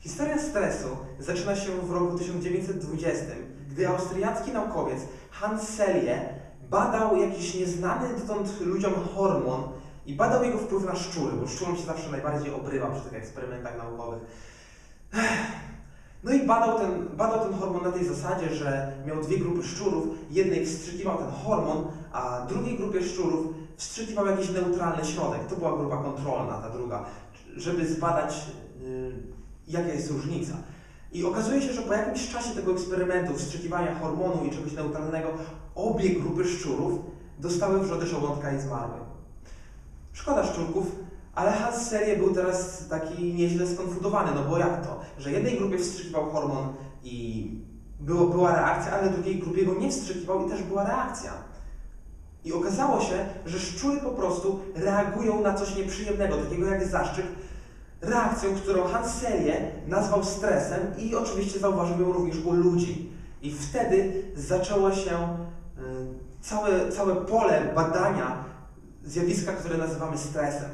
Historia stresu zaczyna się w roku 1920, gdy austriacki naukowiec Hans Selye badał jakiś nieznany dotąd ludziom hormon i badał jego wpływ na szczury, bo szczurom się zawsze najbardziej obrywa przy tych eksperymentach naukowych. No i badał ten, badał ten hormon na tej zasadzie, że miał dwie grupy szczurów, jednej wstrzykiwał ten hormon, a drugiej grupie szczurów wstrzykiwał jakiś neutralny środek. To była grupa kontrolna, ta druga, żeby zbadać, yy, jaka jest różnica. I okazuje się, że po jakimś czasie tego eksperymentu, wstrzykiwania hormonu i czegoś neutralnego, obie grupy szczurów dostały wrzody żołądka i zmarły. Szkoda szczurków, ale Hans Serie był teraz taki nieźle skonfudowany, no bo jak to, że jednej grupie wstrzykiwał hormon i było, była reakcja, ale drugiej grupie go nie wstrzykiwał i też była reakcja. I okazało się, że szczury po prostu reagują na coś nieprzyjemnego, takiego jak zaszczyt, reakcją, którą Hans Selye nazwał stresem i oczywiście zauważył ją również u ludzi. I wtedy zaczęło się y, całe, całe pole badania zjawiska, które nazywamy stresem.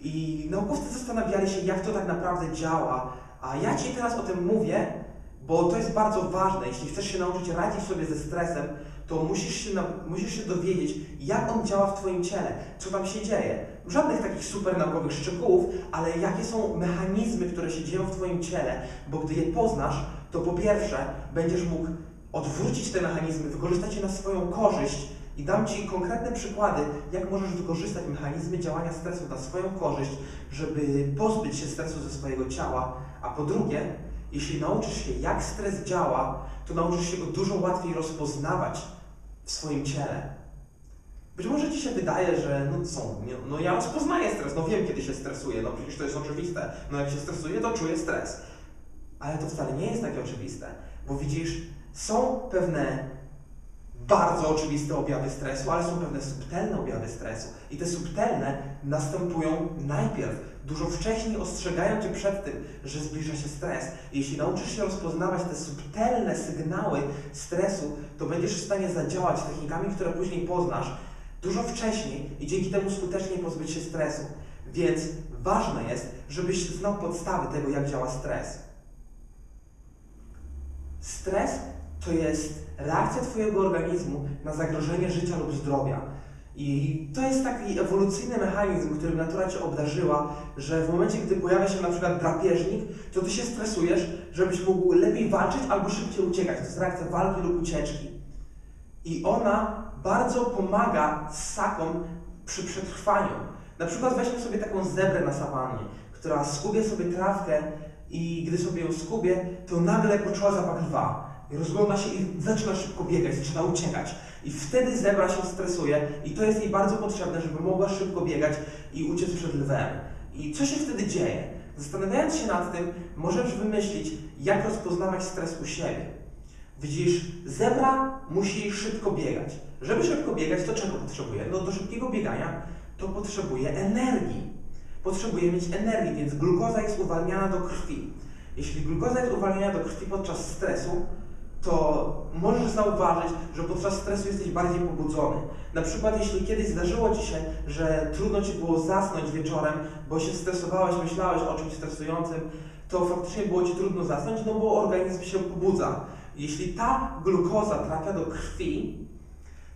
I naukowcy zastanawiali się, jak to tak naprawdę działa, a ja Ci teraz o tym mówię, bo to jest bardzo ważne. Jeśli chcesz się nauczyć radzić sobie ze stresem, to musisz się, musisz się dowiedzieć, jak on działa w Twoim ciele, co tam się dzieje. Żadnych takich super naukowych szczegółów, ale jakie są mechanizmy, które się dzieją w Twoim ciele, bo gdy je poznasz, to po pierwsze będziesz mógł odwrócić te mechanizmy, wykorzystać je na swoją korzyść. I dam Ci konkretne przykłady, jak możesz wykorzystać mechanizmy działania stresu na swoją korzyść, żeby pozbyć się stresu ze swojego ciała, a po drugie, jeśli nauczysz się, jak stres działa, to nauczysz się go dużo łatwiej rozpoznawać w swoim ciele. Być może Ci się wydaje, że no co, no ja rozpoznaję stres, no wiem kiedy się stresuję, no przecież to jest oczywiste. No jak się stresuję, to czuję stres. Ale to wcale nie jest takie oczywiste, bo widzisz, są pewne bardzo oczywiste objawy stresu, ale są pewne subtelne objawy stresu. I te subtelne następują najpierw, dużo wcześniej ostrzegają Cię przed tym, że zbliża się stres. I jeśli nauczysz się rozpoznawać te subtelne sygnały stresu, to będziesz w stanie zadziałać technikami, które później poznasz dużo wcześniej i dzięki temu skutecznie pozbyć się stresu. Więc ważne jest, żebyś znał podstawy tego, jak działa stres. Stres to jest reakcja Twojego organizmu na zagrożenie życia lub zdrowia. I to jest taki ewolucyjny mechanizm, którym natura Cię obdarzyła, że w momencie, gdy pojawia się na przykład drapieżnik, to Ty się stresujesz, żebyś mógł lepiej walczyć albo szybciej uciekać. To jest reakcja walki lub ucieczki. I ona bardzo pomaga ssakom przy przetrwaniu. Na przykład weźmy sobie taką zebrę na sawannie, która skubie sobie trawkę i gdy sobie ją skubie, to nagle poczuła zapach lwa. Rozgląda się i zaczyna szybko biegać, zaczyna uciekać. I wtedy zebra się stresuje i to jest jej bardzo potrzebne, żeby mogła szybko biegać i uciec przed lwem. I co się wtedy dzieje? Zastanawiając się nad tym, możesz wymyślić, jak rozpoznawać stres u siebie. Widzisz, zebra musi szybko biegać. Żeby szybko biegać, to czego potrzebuje? No do szybkiego biegania to potrzebuje energii. Potrzebuje mieć energii, więc glukoza jest uwalniana do krwi. Jeśli glukoza jest uwalniana do krwi podczas stresu, to możesz zauważyć, że podczas stresu jesteś bardziej pobudzony. Na przykład, jeśli kiedyś zdarzyło Ci się, że trudno Ci było zasnąć wieczorem, bo się stresowałeś, myślałeś o czymś stresującym, to faktycznie było Ci trudno zasnąć, no bo organizm się pobudza. Jeśli ta glukoza trafia do krwi,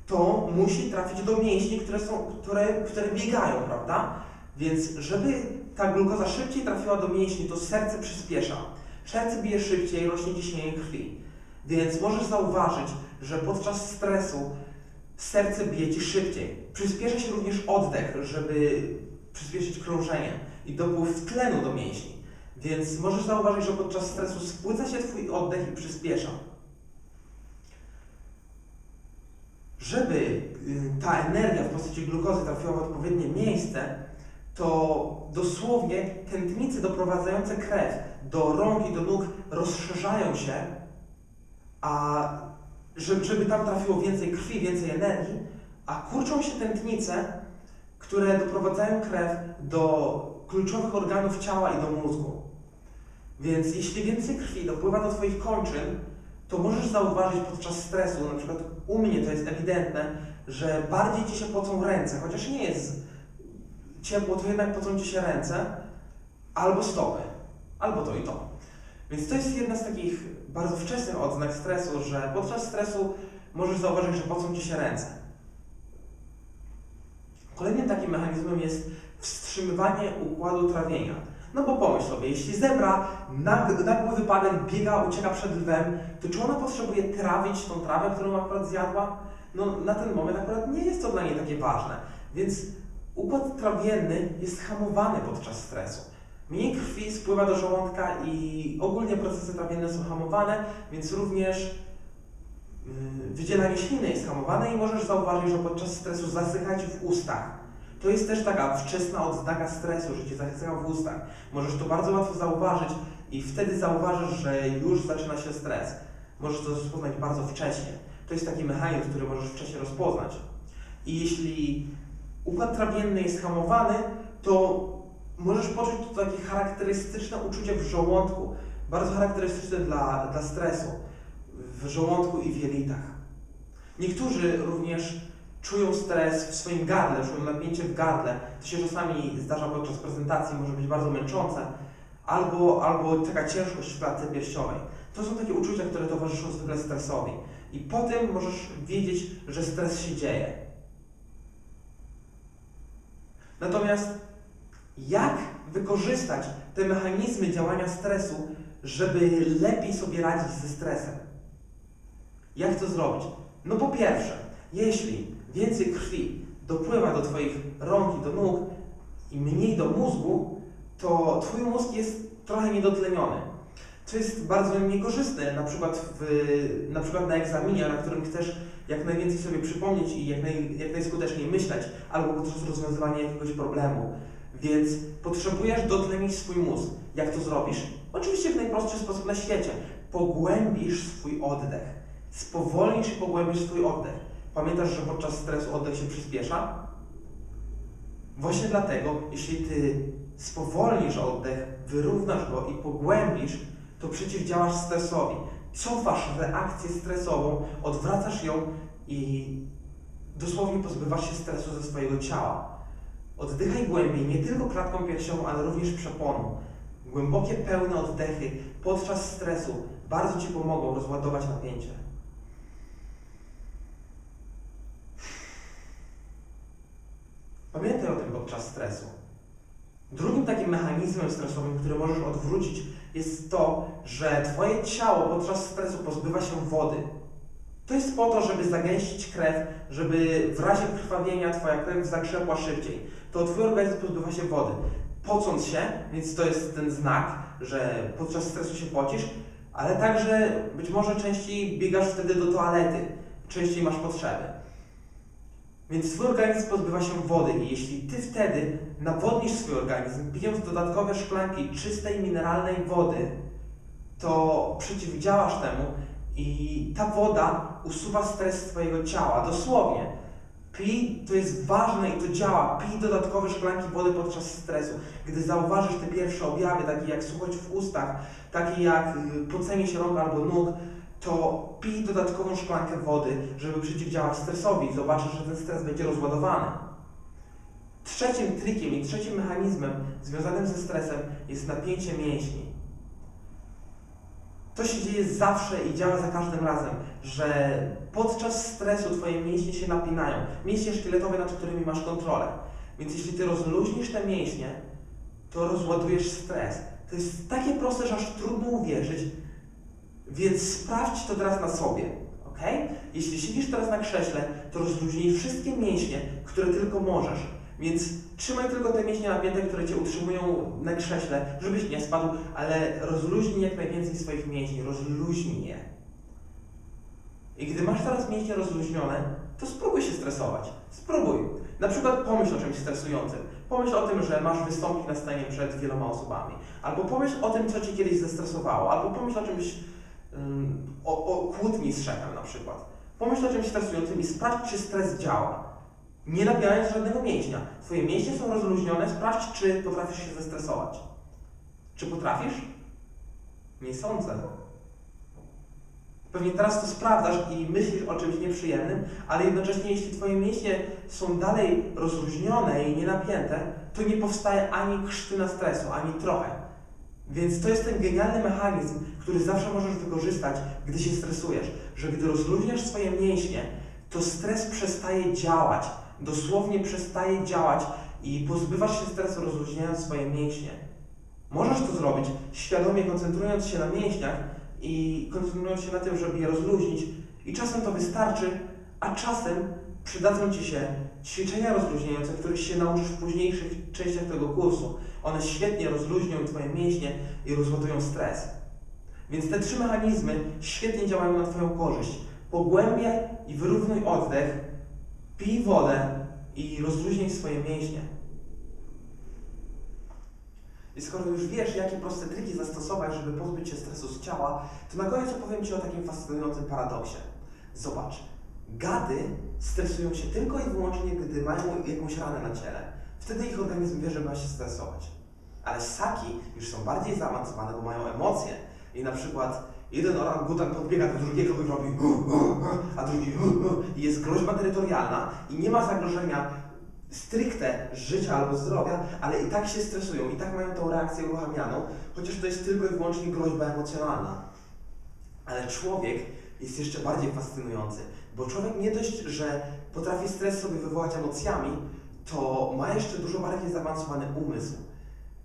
to musi trafić do mięśni, które, są, które, które biegają, prawda? Więc żeby ta glukoza szybciej trafiła do mięśni, to serce przyspiesza. Serce bije szybciej, rośnie ciśnienie krwi. Więc możesz zauważyć, że podczas stresu serce bije ci szybciej. Przyspiesza się również oddech, żeby przyspieszyć krążenie i dopływ tlenu do mięśni. Więc możesz zauważyć, że podczas stresu spłyca się Twój oddech i przyspiesza. Żeby y, ta energia w postaci glukozy trafiła w odpowiednie miejsce, to dosłownie tętnice doprowadzające krew do rąk i do nóg rozszerzają się, a żeby, żeby tam trafiło więcej krwi, więcej energii, a kurczą się tętnice, które doprowadzają krew do kluczowych organów ciała i do mózgu. Więc jeśli więcej krwi dopływa do Twoich kończyn, to możesz zauważyć podczas stresu, na przykład u mnie to jest ewidentne, że bardziej Ci się pocą ręce, chociaż nie jest ciepło, to jednak pocą Ci się ręce, albo stopy, albo to i to. Więc to jest jedna z takich bardzo wczesnych odznak stresu, że podczas stresu możesz zauważyć, że pocą ci się ręce. Kolejnym takim mechanizmem jest wstrzymywanie układu trawienia. No bo pomyśl sobie, jeśli zebra nag- nagły wypadek biega, ucieka przed lwem, to czy ona potrzebuje trawić tą trawę, którą akurat zjadła? No na ten moment akurat nie jest to dla niej takie ważne. Więc układ trawienny jest hamowany podczas stresu. Mniej krwi spływa do żołądka i ogólnie procesy trawienne są hamowane, więc również yy, wydzielanie śliny jest hamowane i możesz zauważyć, że podczas stresu zasycha ci w ustach. To jest też taka wczesna odznaka stresu, że cię zasycha w ustach. Możesz to bardzo łatwo zauważyć i wtedy zauważysz, że już zaczyna się stres. Możesz to rozpoznać bardzo wcześnie. To jest taki mechanizm, który możesz wcześniej rozpoznać. I jeśli układ trawienny jest hamowany, to możesz poczuć to takie charakterystyczne uczucie w żołądku, bardzo charakterystyczne dla, dla stresu, w żołądku i w jelitach. Niektórzy również czują stres w swoim gardle, czują napięcie w gardle. To się czasami zdarza podczas prezentacji, może być bardzo męczące, albo, albo taka ciężkość w klatce piersiowej. To są takie uczucia, które towarzyszą zwykle stresowi. I po tym możesz wiedzieć, że stres się dzieje. Natomiast jak wykorzystać te mechanizmy działania stresu, żeby lepiej sobie radzić ze stresem? Jak to zrobić? No po pierwsze, jeśli więcej krwi dopływa do Twoich rąk i do nóg i mniej do mózgu, to Twój mózg jest trochę niedotleniony. Co jest bardzo niekorzystne, na przykład, w, na przykład na egzaminie, na którym chcesz jak najwięcej sobie przypomnieć i jak, naj, jak najskuteczniej myśleć, albo podczas rozwiązywania jakiegoś problemu. Więc potrzebujesz dotlenić swój mózg. Jak to zrobisz? Oczywiście w najprostszy sposób na świecie. Pogłębisz swój oddech. Spowolnisz i pogłębisz swój oddech. Pamiętasz, że podczas stresu oddech się przyspiesza? Właśnie dlatego, jeśli ty spowolnisz oddech, wyrównasz go i pogłębisz, to przeciwdziałasz stresowi. Cofasz reakcję stresową, odwracasz ją i dosłownie pozbywasz się stresu ze swojego ciała. Oddychaj głębiej, nie tylko klatką piersiową, ale również przeponą. Głębokie, pełne oddechy podczas stresu bardzo Ci pomogą rozładować napięcie. Pamiętaj o tym podczas stresu. Drugim takim mechanizmem stresowym, który możesz odwrócić, jest to, że Twoje ciało podczas stresu pozbywa się wody. To jest po to, żeby zagęścić krew, żeby w razie krwawienia Twoja krew zakrzepła szybciej. To Twój organizm pozbywa się wody. Pocąc się, więc to jest ten znak, że podczas stresu się pocisz, ale także być może częściej biegasz wtedy do toalety, częściej masz potrzeby. Więc Twój organizm pozbywa się wody i jeśli Ty wtedy nawodnisz swój organizm, pijąc dodatkowe szklanki czystej, mineralnej wody, to przeciwdziałasz temu i ta woda usuwa stres z Twojego ciała. Dosłownie. Pij, to jest ważne i to działa. Pij dodatkowe szklanki wody podczas stresu. Gdy zauważysz te pierwsze objawy, takie jak suchość w ustach, takie jak y, pocenie się rąk albo nóg, to pij dodatkową szklankę wody, żeby przeciwdziałać stresowi. Zobaczysz, że ten stres będzie rozładowany. Trzecim trikiem i trzecim mechanizmem związanym ze stresem jest napięcie mięśni. To się dzieje zawsze i działa za każdym razem, że podczas stresu Twoje mięśnie się napinają. Mięśnie szkieletowe, nad którymi masz kontrolę. Więc jeśli Ty rozluźnisz te mięśnie, to rozładujesz stres. To jest takie proste, że aż trudno uwierzyć, więc sprawdź to teraz na sobie, ok? Jeśli siedzisz teraz na krześle, to rozluźnij wszystkie mięśnie, które tylko możesz. Więc trzymaj tylko te mięśnie napięte, które Cię utrzymują na krześle, żebyś nie spadł, ale rozluźnij jak najwięcej swoich mięśni, rozluźnij je. I gdy masz teraz mięśnie rozluźnione, to spróbuj się stresować. Spróbuj. Na przykład pomyśl o czymś stresującym. Pomyśl o tym, że masz wystąpić na scenie przed wieloma osobami. Albo pomyśl o tym, co Cię kiedyś zestresowało. Albo pomyśl o czymś, ym, o, o kłótni z szefem na przykład. Pomyśl o czymś stresującym i sprawdź, czy stres działa. Nie napinając żadnego mięśnia. Twoje mięśnie są rozluźnione, sprawdź, czy potrafisz się zestresować. Czy potrafisz? Nie sądzę. Pewnie teraz to sprawdzasz i myślisz o czymś nieprzyjemnym, ale jednocześnie jeśli Twoje mięśnie są dalej rozluźnione i nienapięte, to nie powstaje ani krztyna stresu, ani trochę. Więc to jest ten genialny mechanizm, który zawsze możesz wykorzystać, gdy się stresujesz, że gdy rozluźniasz swoje mięśnie, to stres przestaje działać, dosłownie przestaje działać i pozbywasz się stresu rozluźniając swoje mięśnie. Możesz to zrobić świadomie koncentrując się na mięśniach i koncentrując się na tym, żeby je rozluźnić i czasem to wystarczy, a czasem przydadzą Ci się ćwiczenia rozluźniające, których się nauczysz w późniejszych częściach tego kursu. One świetnie rozluźnią Twoje mięśnie i rozładują stres. Więc te trzy mechanizmy świetnie działają na Twoją korzyść. Pogłębiaj i wyrównuj oddech, pij wodę i rozluźnij swoje mięśnie. I skoro już wiesz, jakie proste triki zastosować, żeby pozbyć się stresu z ciała, to na koniec opowiem Ci o takim fascynującym paradoksie. Zobacz, gady stresują się tylko i wyłącznie, gdy mają jakąś ranę na ciele. Wtedy ich organizm wie, że ma się stresować. Ale ssaki już są bardziej zaawansowane, bo mają emocje. I na przykład jeden orangutan podbiega do drugiego i robi a drugi i jest groźba terytorialna i nie ma zagrożenia stricte życia albo zdrowia, ale i tak się stresują, i tak mają tą reakcję uruchamianą, chociaż to jest tylko i wyłącznie groźba emocjonalna. Ale człowiek jest jeszcze bardziej fascynujący, bo człowiek nie dość, że potrafi stres sobie wywołać emocjami, to ma jeszcze dużo bardziej zaawansowany umysł.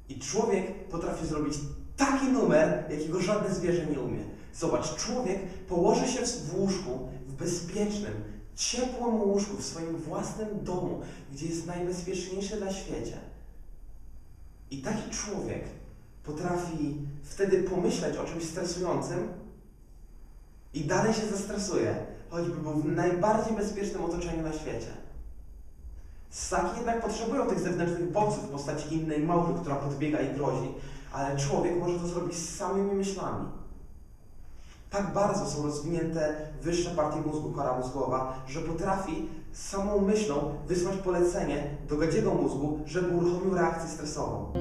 I człowiek potrafi zrobić taki numer, jakiego żadne zwierzę nie umie. Zobacz, człowiek położy się w łóżku, w bezpiecznym, ciepłym łóżku, w swoim własnym domu, gdzie jest najbezpieczniejsze na świecie. I taki człowiek potrafi wtedy pomyśleć o czymś stresującym i dalej się zestresuje, choćby był w najbardziej bezpiecznym otoczeniu na świecie. Ssaki jednak potrzebują tych zewnętrznych bodźców w postaci innej małpy, która podbiega i grozi, ale człowiek może to zrobić z samymi myślami. Tak bardzo są rozwinięte wyższe partie mózgu, kora mózgowa, że potrafi samą myślą wysłać polecenie do gadziego mózgu, żeby uruchomił reakcję stresową.